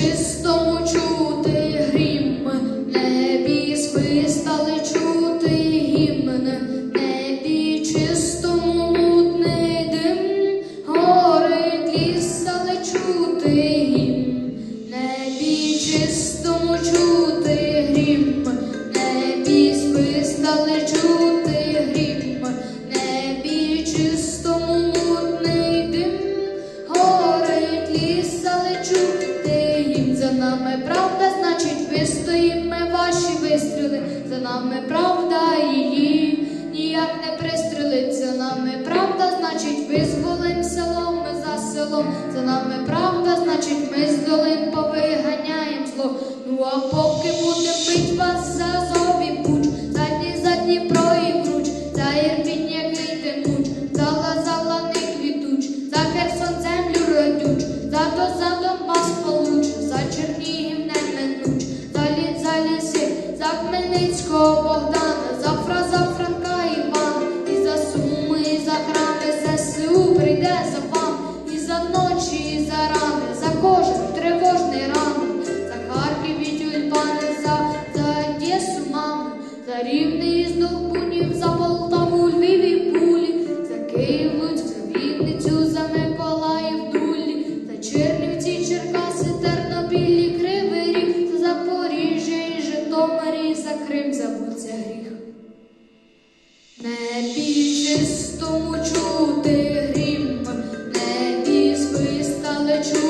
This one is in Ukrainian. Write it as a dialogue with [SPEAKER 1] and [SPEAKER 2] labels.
[SPEAKER 1] чистому чути грім, небі свистали чути гімн, небі чистому мутний дим, горить ліс, але чути гімн, небі чути грім, небі свистали чути нами правда, значить вистоїмо ваші вистріли, за нами правда її ніяк не пристрелить, за нами правда, значить визволим селом, ми за селом, за нами правда, значить ми з долин повиганяєм зло. Ну а поки Богдана, завтра за Франка Івана, і за суми, і за храми, ЗСУ прийде за і за ночі, і за за кожен тривожний ранок, за Харків і за, за Одесу, за рівний. дивуйся, бо це гріх. Не чистому чути грім, не спис, але чути.